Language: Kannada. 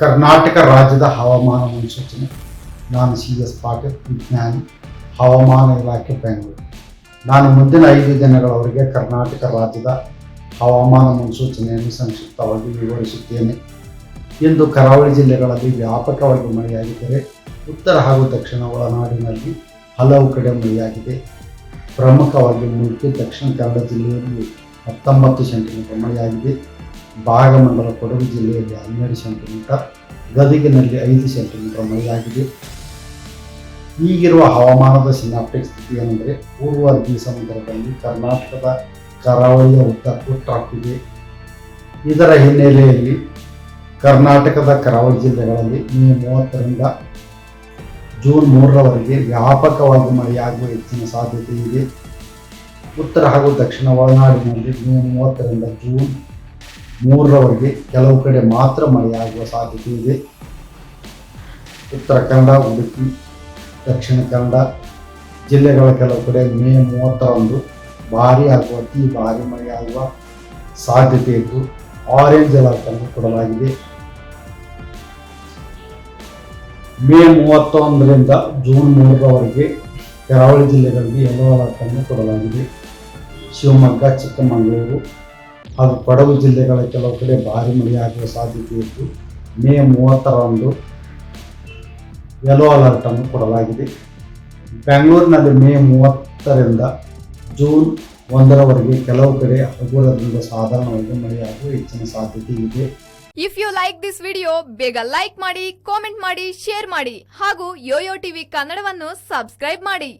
ಕರ್ನಾಟಕ ರಾಜ್ಯದ ಹವಾಮಾನ ಮುನ್ಸೂಚನೆ. ನಾನು ಸಿ ಎಸ್ ಪಾಟೀಲ್, ವಿಜ್ಞಾನಿ, ಹವಾಮಾನ ಇಲಾಖೆ, ಬೆಂಗಳೂರು. ನಾನು ಮುಂದಿನ ಐದು ದಿನಗಳವರೆಗೆ ಕರ್ನಾಟಕ ರಾಜ್ಯದ ಹವಾಮಾನ ಮುನ್ಸೂಚನೆಯನ್ನು ಸಂಕ್ಷಿಪ್ತವಾಗಿ ವಿವರಿಸುತ್ತೇನೆ. ಇಂದು ಕರಾವಳಿ ಜಿಲ್ಲೆಗಳಲ್ಲಿ ವ್ಯಾಪಕವಾಗಿ ಮಳೆಯಾಗಿದ್ದರೆ ಉತ್ತರ ಹಾಗೂ ದಕ್ಷಿಣ ಒಳನಾಡಿನಲ್ಲಿ ಹಲವು ಕಡೆ ಮಳೆಯಾಗಿದೆ. ಪ್ರಮುಖವಾಗಿ ಮುಲ್ಕಿ ದಕ್ಷಿಣ ಕನ್ನಡ ಜಿಲ್ಲೆಯಲ್ಲಿ ಹತ್ತೊಂಬತ್ತು ಸೆಂಟಿಮೀಟರ್ ಮಳೆಯಾಗಿದೆ. ಭಾಗಮಂಡಲ ಕೊಡಗು ಜಿಲ್ಲೆಯಲ್ಲಿ ಹನ್ನೆರಡು ಸೆಂಟಿಮೀಟರ್ ಗದಗಿನಲ್ಲಿ ಐದು ಸೆಂಟಿಮೀಟರ್ ಮಳೆಯಾಗಿದೆ ಈಗಿರುವ ಹವಾಮಾನದ ಸಿನಾಪ್ಟಿಕ್ ಸ್ಥಿತಿ ಏನೆಂದರೆ ಪೂರ್ವ ಅರಬ್ಬಿ ಸಮುದ್ರದಲ್ಲಿ ಕರ್ನಾಟಕದ ಕರಾವಳಿಯ ಉದ್ದಕ್ಕೂ ಟ್ರಾಪ್ ಇದೆ ಇದರ ಹಿನ್ನೆಲೆಯಲ್ಲಿ ಕರ್ನಾಟಕದ ಕರಾವಳಿ ಜಿಲ್ಲೆಗಳಲ್ಲಿ ಮೇ ಮೂವತ್ತರಿಂದ ಜೂನ್ ಮೂರರವರೆಗೆ ವ್ಯಾಪಕವಾಗಿ ಮಳೆಯಾಗುವ ಹೆಚ್ಚಿನ ಸಾಧ್ಯತೆ ಇದೆ. ಉತ್ತರ ಹಾಗೂ ದಕ್ಷಿಣ ಒಳನಾಡಿನಲ್ಲಿ ಮೇ ಮೂವತ್ತರಿಂದ ಜೂನ್ ಮೂರರವರೆಗೆ ಕೆಲವು ಕಡೆ ಮಾತ್ರ ಮಳೆಯಾಗುವ ಸಾಧ್ಯತೆ ಇದೆ. ಉತ್ತರ ಕನ್ನಡ, ಉಡುಪಿ, ದಕ್ಷಿಣ ಕನ್ನಡ ಜಿಲ್ಲೆಗಳ ಕೆಲವು ಕಡೆ ಮೇ ಮೂವತ್ತರಂದು ಭಾರಿ ಹಾಗೂ ಅತಿ ಭಾರಿ ಮಳೆಯಾಗುವ ಸಾಧ್ಯತೆ ಇದ್ದು, ಆರೆಂಜ್ ಅಲರ್ಟ್ ಅನ್ನು ಕೊಡಲಾಗಿದೆ. ಮೇ ಮೂವತ್ತೊಂದರಿಂದ ಜೂನ್ ಮೂರರವರೆಗೆ ಕರಾವಳಿ ಜಿಲ್ಲೆಗಳಿಗೆ ಯೆಲ್ಲೋ ಅಲರ್ಟ್ ಅನ್ನು ಕೊಡಲಾಗಿದೆ. ಶಿವಮೊಗ್ಗ, ಚಿಕ್ಕಮಗಳೂರು ಹಾಗೂ ಕೊಡಗು ಜಿಲ್ಲೆಗಳ ಕೆಲವು ಕಡೆ ಭಾರಿ ಮಳೆಯಾಗುವ ಸಾಧ್ಯತೆ ಇದ್ದು, ಮೇ ಮೂವತ್ತರಂದು ಯೆಲ್ಲೋ ಅಲರ್ಟ್ ಅನ್ನು ಕೊಡಲಾಗಿದೆ. ಬೆಂಗಳೂರಿನಲ್ಲಿ ಮೇ ಮೂವತ್ತರಿಂದ ಜೂನ್ ಒಂದರವರೆಗೆ ಕೆಲವು ಕಡೆ ಹಗುರದಿಂದ ಸಾಧಾರಣವಾಗಿ ಮಳೆಯಾಗುವ ಹೆಚ್ಚಿನ ಸಾಧ್ಯತೆ ಇದೆ. If you like this video ಬೇಗ ಲೈಕ್ ಮಾಡಿ ಕಾಮೆಂಟ್ ಮಾಡಿ ಶೇರ್ ಮಾಡಿ ಹಾಗೂ ಯೋಯೋ ಟಿವಿ ಕನ್ನಡವನ್ನು ಸಬ್ಸ್ಕ್ರೈಬ್ ಮಾಡಿ.